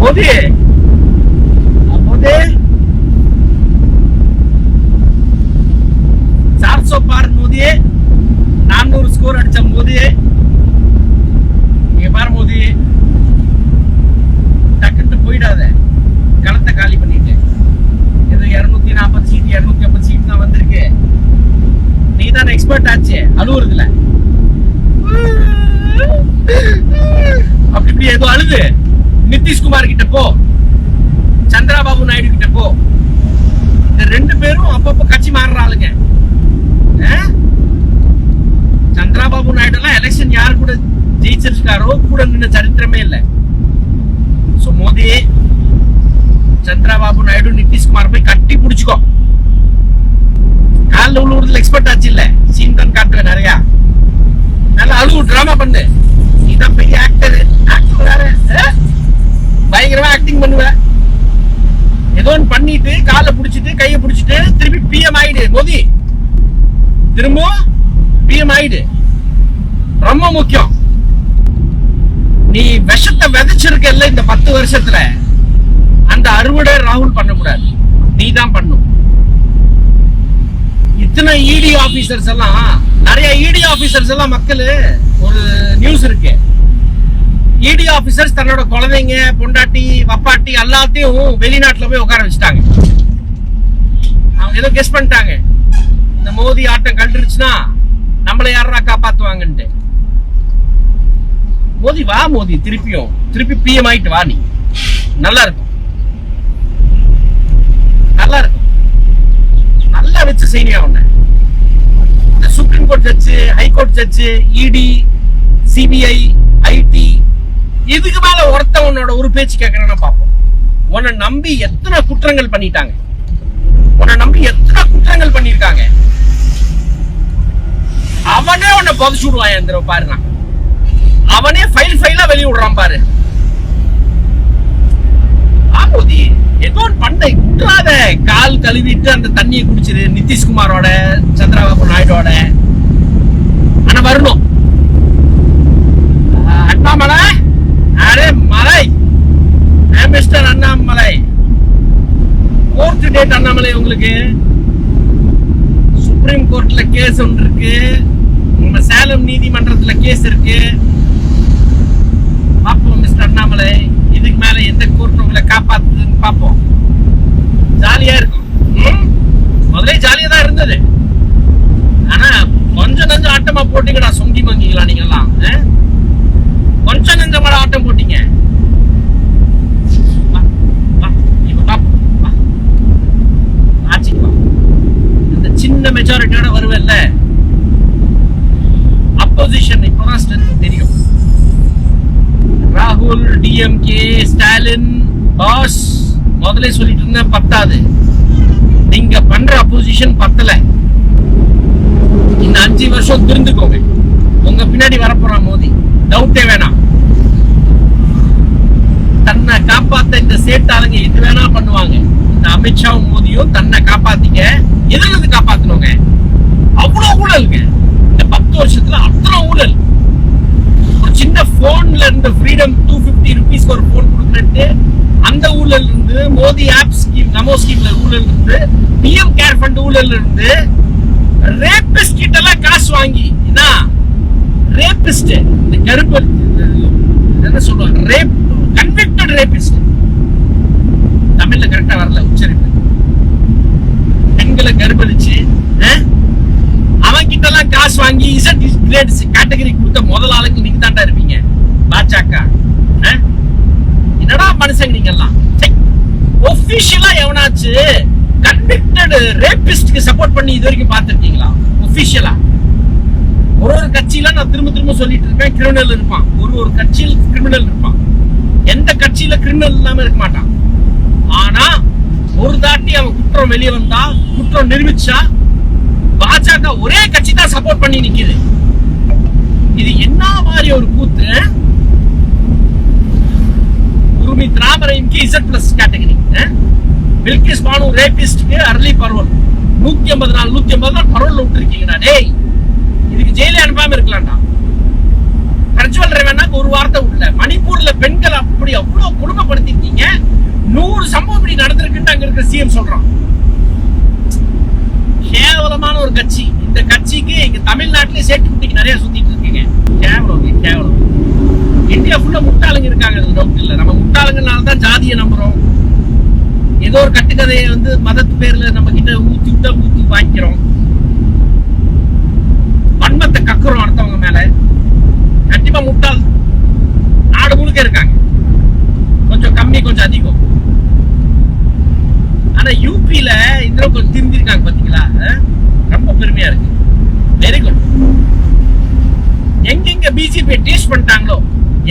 போதே போதே சார்சோ பார் போதே நானூறு ஸ்கோர் அடிச்ச போதே நீங்க பாரு மோதி டக்குன்ட்டு போயிடாத. களத்தை காலி பண்ணிட்டு. இது இருநூத்தி நாற்பது சீட் இருநூத்தி ஐம்பது சீட் தான் வந்திருக்கு. நீ தான் எக்ஸ்பர்ட் ஆச்சு அழுவுறதுல. அப்படி இப்படி ஏதோ அழுது. நிதிஷ்குமார் கிட்ட போ. சந்திரபாபு நாயுடு கிட்ட போ. இந்த ரெண்டு பேரும் அப்பப்ப கட்சி மாறுற ஆளுங்க. சந்திரபாபு நாயுடு எல்லாம் எலெக்ஷன் யாரு கூட ஜெயிச்சிருக்காரோ கூட நின்ன சரித்திரமே இல்லை. சோ மோதி சந்திரபாபு நாயுடு நிதிஷ்குமார் போய் கட்டி பிடிச்சுக்கோ. காலில் உழுவுறதுல எக்ஸ்பர்ட் ஆச்சு இல்ல. சீன் தான் காட்டுவேன் நிறையா. நல்லா அழுவு டிராமா பண்ணு நீதான் பெரிய ஆக்டர் ஆக்டர் வேற ஆ? பயங்கரமா ஆக்டிங் பண்ணுவ ஏதோ ஒன்று பண்ணிட்டு காலை பிடிச்சிட்டு கையை பிடிச்சிட்டு திருப்பி பிஎம் ஆயிடு மோதி திரும்பவும் பிஎம் ஆயிடு ரொம்ப முக்கியம். நீ விஷத்தை விதைச்சிருக்கல இந்த பத்து வருஷத்துல. அந்த அறுவடை ராகுல் பண்ணக்கூடாது. நீ தான் பண்ணும். இத்தனை இடி ஆபீசர்ஸ் எல்லாம் நிறைய இடி ஆபீசர்ஸ் எல்லாம் மக்கள் ஒரு நியூஸ் இருக்கு. இடி ஆபீசர்ஸ் தன்னோட குழந்தைங்க பொண்டாட்டி வப்பாட்டி எல்லாத்தையும் வெளிநாட்டுல போய் உட்கார வச்சுட்டாங்க. அவங்க ஏதோ கெஸ் பண்ணிட்டாங்க. இந்த மோதி ஆட்டம் கண்டுருச்சுன்னா நம்மளை யாரா காப்பாத்துவாங்கன்ட்டு. மோதி வா மோதி திருப்பியும். திருப்பி பிஎம் ஆயிட்டு வா நீ. நல்லா இருக்கும் நல்லா இருக்கும் நல்லா வச்சு செய்யணும் உன்ன. இந்த supreme court judge high court judge ED CBI IT இதுக்கு மேல ஒருத்தன் உன்னோட ஒரு பேச்சு கேட்கறேன்னு பார்ப்போம். உன்னை நம்பி எத்தனை குற்றங்கள் பண்ணிட்டாங்க? உன்னை நம்பி எத்தனை குற்றங்கள் பண்ணிருக்காங்க அவனே உன்னை புதைச்சு விடுவான் இந்த பாரு நான். அவனே ஃபைல் ஃபைலா வெளிய விடுறான் பாரு. ஆமோதி ஏதோ ஒரு பண்ண விட்டுறாத கால் கழுவிட்டு அந்த தண்ணியை குடிச்சிரு நிதிஷ்குமாரோட சந்திரபாபு நாயுடோட ஆனா வரணும். அண்ணாமலை. அரே மலை. Mister Annamalai. Court date Annamalai உங்களுக்கு. சுப்ரீம் கோர்ட்ல கேஸ் ஒன்று இருக்கு. நம்ம சேலம் நீதிமன்றத்துல கேஸ் இருக்கு. பார்ப்போம் மிஸ்டர் அண்ணாமலை. இதுக்கு மேல எந்த கோர்ட் உங்களை காப்பாத்துதுன்னு பார்ப்போம் ஜாலியா இருக்கும். ம்? முதல்ல ஜாலியா தான் இருந்தது. ஆனா கொஞ்சம் நஞ்சம் ஆட்டமா போட்டீங்கடா சொங்கி மங்கிங்களா நீங்க எல்லாம் கொஞ்சம் கொஞ்சம் நஞ்சமாட ஆட்டம் போட்டீங்க. ஆட்சிக்கு இந்த சின்ன மெஜாரிட்டியோட வருவேன்ல. அப்போசிஷன் இப்பதான் ஸ்ட்ரென்த் தெரியும் ராகுல் டிஎம்கே ஸ்டாலின் பாஸ் முதல்ல சொல்லிட்டு இருந்தேன் பத்தாது. நீங்க பண்ற அப்போசிஷன் பத்தல. இந்த அஞ்சு வருஷம் திருந்துக்கோங்க உங்க பின்னாடி வரப்போறான் மோதி. டவுட்டே வேணாம். தன்னை காப்பாத்த இந்த சேட்டாளுங்க எது வேணா பண்ணுவாங்க. இந்த அமித்ஷாவும் மோதியும் தன்னை காப்பாத்திக்க. எதுல இருந்து காப்பாத்தணுங்க அவ்வளவு ஊழலுங்க இந்த பத்து வருஷத்துல அத்தனை ஊழல் ஒரு சின்ன போன்ல ஃப்ரீடம் டூ பிப்டி ருபீஸ்க்கு ஒரு போன் கொடுக்குறேன்ட்டு அந்த ஊழல் இருந்து மோதி ஆப் ஸ்கீம் நமோ ஸ்கீம்ல ஊழல் இருந்து பிஎம் கேர் ஃபண்ட் ஊழல் இருந்து ரேபிஸ்ட் கிட்ட எல்லாம் காசு வாங்கி என்ன? ரேபிஸ்ட் இந்த கருப்பு என்ன சொல்லுவாங்க? ரேப் கன்விக்டட் ரேபிஸ்ட் தமிழ்ல கரெக்டா வரல உச்சரிப்பு. பெண்களை கருப்பளிச்சு அவன் கிட்ட எல்லாம் காசு வாங்கி இசட் கிரேட் கேட்டகரி கொடுத்த முதல் ஆளுக்கு நீங்க தாண்டா இருப்பீங்க பாஜக என்னடா மனுஷங்க நீங்க எல்லாம் ஒபிஷியலா எவனாச்சு கன்விக்டட் ரேபிஸ்ட்க்கு சப்போர்ட் பண்ணி இது வரைக்கும் பார்த்திருக்கீங்களா? ஒபிஷியலா ஒரு ஒரு கட்சியில நான் திரும்ப திரும்ப சொல்லிட்டு இருக்கேன் கிரிமினல் இருப்பான். ஒரு ஒரு கட்சியில் கிரிமினல் இருப்பான். எந்த கட்சியில கிரிமினல் இல்லாம இருக்க மாட்டான். ஆனா ஒரு தாட்டி அவன் குற்றம் வெளியே வந்தா குற்றம் நிரூபிச்சா பாஜக ஒரே கட்சி தான் சப்போர்ட் பண்ணி நிக்குது. இது என்ன மாதிரி ஒரு கூத்து Gurmeet Ram ரஹீம்க்கு Z plus category Bilkis Bano ரேபிஸ்ட்க்கு early parole நூத்தி ஐம்பது நாள் நூத்தி ஐம்பது நாள் பரோல் விட்டுருக்கீங்கடா. டேய் இதுக்கு ஜெயிலே அனுப்பாம இருக்கலாம்டா. பிரஜ்வல் ரேவனாக்கு ஒரு வார்த்தை உள்ள மணிப்பூர்ல பெண்கள் அப்படி அவ்வளவு கொடுமைப்படுத்திருக்கீங்க. நூறு சம்பவம் இப்படி நடந்திருக்குன்னு அங்க இருக்கிற சிஎம் சொல்றான். கேவலமான ஒரு கட்சி. இந்த கட்சிக்கு இங்க தமிழ்நாட்டிலே சேட்டு குட்டிக்கு நிறைய சுத்தி இந்தியா ஃபுல்லா முட்டாளுங்க இருக்காங்க. அது டவுட் இல்ல. நம்ம முட்டாளுங்கனால தான் ஜாதியை நம்புறோம். ஏதோ ஒரு கட்டுக்கதையை வந்து மதத்து பேர்ல நம்ம கிட்ட ஊத்தி விட்டா ஊத்தி வாங்கிக்கிறோம். வன்மத்தை கக்குறோம் அடுத்தவங்க மேல. கண்டிப்பா முட்டாள் நாடு முழுக்க இருக்காங்க. கொஞ்சம் கம்மி கொஞ்சம் அதிகம். ஆனா யூபியில இதுல கொஞ்சம் திருந்திருக்காங்க பாத்தீங்களா? ரொம்ப பெருமையா இருக்கு. வெரி குட் எங்கெங்க பிஜேபி டேஸ்ட் பண்ணிட்டாங்களோ?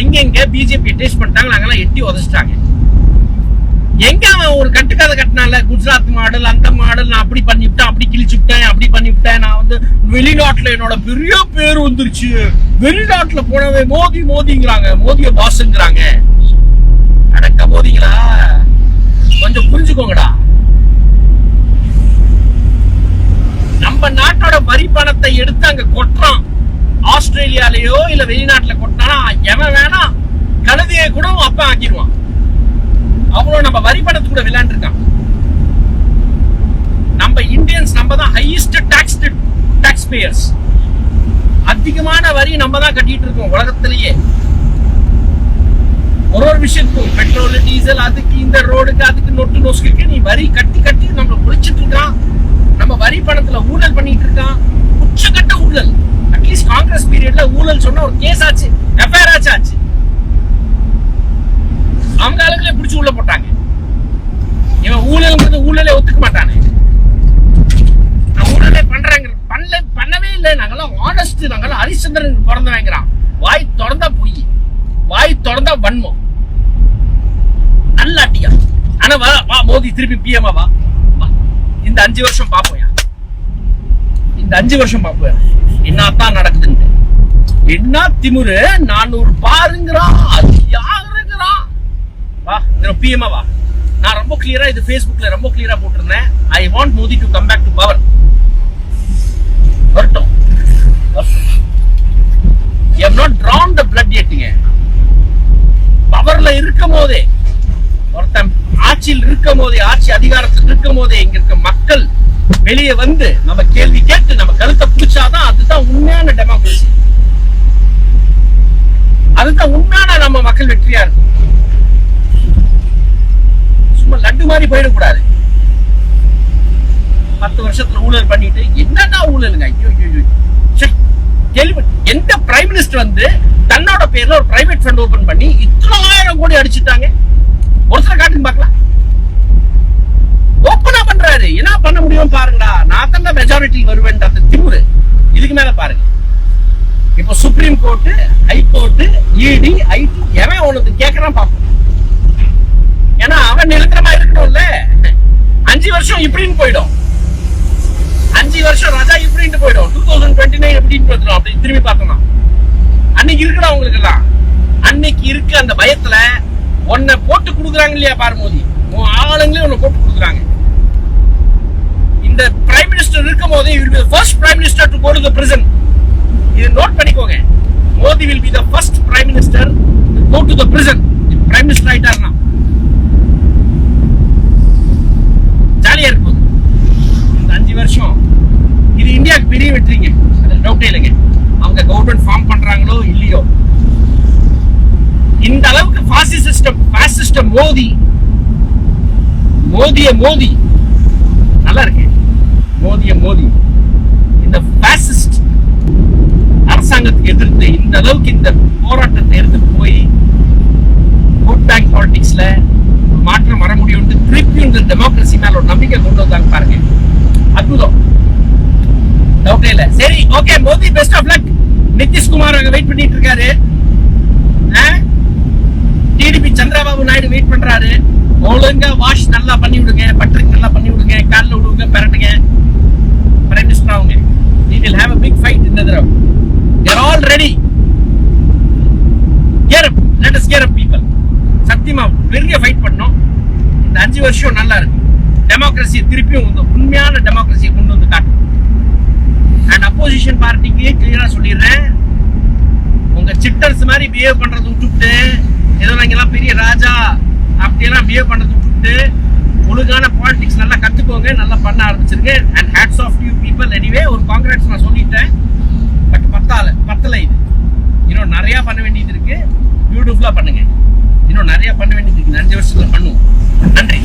எங்கெங்க பிஜேபி டேஸ்ட் பண்ணிட்டாங்களோ அங்கெல்லாம் எட்டி உதச்சிட்டாங்க. எங்க அவன் ஒரு கட்டுக்கதை கட்டினால குஜராத் மாடல் அந்த மாடல் நான் அப்படி பண்ணிவிட்டேன் அப்படி கிழிச்சு விட்டேன் அப்படி பண்ணிவிட்டேன் நான் வந்து வெளிநாட்டுல என்னோட பெரிய பேர் வந்துருச்சு. வெளிநாட்டுல போனவே மோதி மோதிங்கிறாங்க. மோதிய பாஸ்ங்கிறாங்க. அடக்க மோதிங்களா கொஞ்சம் புரிஞ்சுக்கோங்கடா. நம்ம நாட்டோட வரி பணத்தை எடுத்து அங்க கொட்டுறான். ஆஸ்திரேலியாலயோ இல்ல வெளிநாட்டுல கொட்டினா எவன் வேணா கழுதியை கூட உன் அப்பா ஆக்கிடுவான். அவ்வளவு நம்ம வரி பணத்து கூட விளையாண்டுருக்கான். நம்ம இந்தியன்ஸ் நம்ம தான் ஹையஸ்ட் டாக்ஸ் டாக்ஸ் பேயர்ஸ் அதிகமான வரி நம்ம தான் கட்டிட்டு இருக்கோம் உலகத்திலேயே. ஒரு ஒரு விஷயத்துக்கும் பெட்ரோல் டீசல் அதுக்கு இந்த ரோடுக்கு அதுக்கு நொட்டு நோசுக்கு நீ வரி கட்டி கட்டி நம்ம குளிச்சிட்டு இருக்கான். நம்ம வரி பணத்துல ஊழல் பண்ணிட்டு இருக்கான். உச்சக்கட்ட ஊழல். அட்லீஸ்ட் காங்கிரஸ் பீரியட்ல ஊழல் சொன்ன ஒரு கேஸ் ஆச்சு எஃப்ஐஆர் ஆச்சு ஆச்சு. அவங்க ஆளுங்களே பிடிச்சு உள்ள போட்டாங்க. இவன் ஊழல்ங்கிறது ஊழலே ஒத்துக்க மாட்டானே. நான் ஊழலே பண்றாங்க பண்ணல பண்ணவே இல்லை. நாங்கெல்லாம் ஆனஸ்ட் நாங்கெல்லாம் ஹரிச்சந்திரன் பிறந்தவங்கிறான் வாய் திறந்தா பொய் வாய் திறந்தா வன்மம். நல்லாட்டியா ஆனா வா வா மோதி திருப்பி பிஎம் வா. வா. இந்த அஞ்சு வருஷம் பாப்போம் இந்த அஞ்சு வருஷம் பாப்போம் என்னத்தான் நடக்குதுன்ட்டு என்ன திமுரு? நானூறு பாருங்கிறான் அது யாருங்கிறான் வா பிஎம் வா. நான் ரொம்ப கிளியரா இது பேஸ்புக்ல ரொம்ப கிளியரா போட்டிருந்தேன். I want Modi to come back to power வரட்டும். Am not drawn the blood எட்டுங்க பவர்ல இருக்கும் போதே ஒருத்தன் ஆட்சியில் இருக்கும் போதே ஆட்சி அதிகாரத்தில் இருக்கும் போதே இங்க இருக்க மக்கள் வெளியே வந்து நம்ம கேள்வி கேட்டு நம்ம கருத்தை பிடிச்சாதான் அதுதான் உண்மையான டெமோக்ரஸி அதுதான் உண்மையான நம்ம மக்கள் வெற்றியா இருக்கும். சும்மா லட்டு மாதிரி போயிடக்கூடாது. பத்து வருஷத்துல ஊழல் பண்ணிட்டு என்னன்னா ஊழலுங்க? ஐயோ ஐயோ, கேள்வி எந்த பிரைம் மினிஸ்டர் வந்து தன்னோட பேர்ல ஒரு பிரைவேட் ஃபண்ட் ஓபன் பண்ணி இத்தனாயிரம் கோடி அடிச்சுட்டாங்க? ஒருத்தர காட்டுன்னு பார்க்கலாம் ஓப்பனா பண்றாரு என்ன பண்ண முடியும் பாருங்கடா. நான் தான் மெஜாரிட்டி வருவேன் அந்த திமுரு. இதுக்கு மேல பாருங்க. இப்போ supreme court high court ED IT எவன் உனக்கு கேக்குறான் பாப்போம் ஏன்னா அவன் நிரந்தரமா இருக்கணும்ல. அஞ்சு வருஷம் இப்படின்னு போயிடும். அஞ்சு வருஷம் ராஜா இப்படின்னு போயிடும். டூ தௌசண்ட் டுவெண்ட்டி நைன் எப்படின்னு வந்துடும் அப்படி திரும்பி பார்த்தோம் அன்னைக்கு இருக்குடா அவங்களுக்கு எல்லாம் அன்னைக்கு இருக்கு அந்த பயத்துல உன்னை போட்டு கொடுக்குறாங்க இல்லையா பாரு மோதி. உன் ஆளுங்களே உன்னை போட்டு கொடுக்குறாங்க. இந்த பிரைம் மினிஸ்டர் இருக்கும் போது will be first prime minister to go to the prison இது நோட் பண்ணிக்கோங்க. Modi will be the first prime minister go to the prison prime minister ஆயிட்டாருன்னா. ஜாலியா இருக்கும். இந்த அஞ்சு வருஷம் இது இந்தியாவுக்கு பெரிய வெற்றிங்க. அதுல டவுட்டே இல்லைங்க. அவங்க கவர்மெண்ட் ஃபார்ம் பண்றாங்களோ இல்லையோ. இந்த அளவுக்கு பாசிசிஸ்டம் பாசிஸ்டம் மோதி மோதிய மோதி நல்லா இருக்கு. மோதிய மோதி இந்த பாசிஸ்ட் அரசாங்கத்துக்கு எதிர்த்து இந்த அளவுக்கு இந்த போராட்டத்தை எடுத்து போய் ஓட் பேங்க் பாலிடிக்ஸ்ல மாற்றம் வர முடியும் திருப்பி இந்த டெமோக்ரஸி மேல ஒரு நம்பிக்கை கொண்டு வந்தாங்க பாருங்க. அற்புதம். டவுட்டே இல்ல. சரி okay Modi best of luck Nitish Kumar அங்க வெயிட் பண்ணிட்டு இருக்காரு. டிடிபி சந்திரபாபு நாயுடு வெயிட் பண்றாரு. ஒழுங்கா வாஷ் நல்லா பண்ணி விடுங்க பட்ரிக் நல்லா பண்ணி விடுங்க கால்ல விடுங்க பரட்டுங்க. பிரைம் மினிஸ்டர் ஆகுங்க we will have இந்த தடவை they are all ready. Gear up. Let us gear up சத்தியமா பெரிய ஃபைட் பண்ணோம். இந்த அஞ்சு வருஷம் நல்லா இருக்கு. டெமோக்ரஸியை திருப்பியும் வந்து உண்மையான டெமோக்ரஸியை கொண்டு வந்து காட்டும். அண்ட் அப்போசிஷன் பார்ட்டிக்கு கிளியரா சொல்லிடுறேன். உங்க சிட்டர்ஸ் மாதிரி பிஹேவ் பண்றது விட்டுவிட்டு ஏதோ நீங்கெல்லாம் பெரிய ராஜா அப்படியெல்லாம் பிஹேவ் பண்றது விட்டுவிட்டு ஒழுங்கான பாலிடிக்ஸ் நல்லா கற்றுக்கோங்க நல்லா பண்ண ஆரம்பிச்சிருங்க. And hats off you people anyway ஒரு காங்கிரட்ஸ் நான் சொல்லிட்டேன். பட் பத்தால பத்தல இது. இன்னும் நிறையா பண்ண வேண்டியது இருக்குது பியூட்டிஃபுல்லாக பண்ணுங்க. இன்னும் நிறையா பண்ண வேண்டியது இருக்குது அஞ்சு வருஷத்தில் பண்ணுவோம். நன்றி.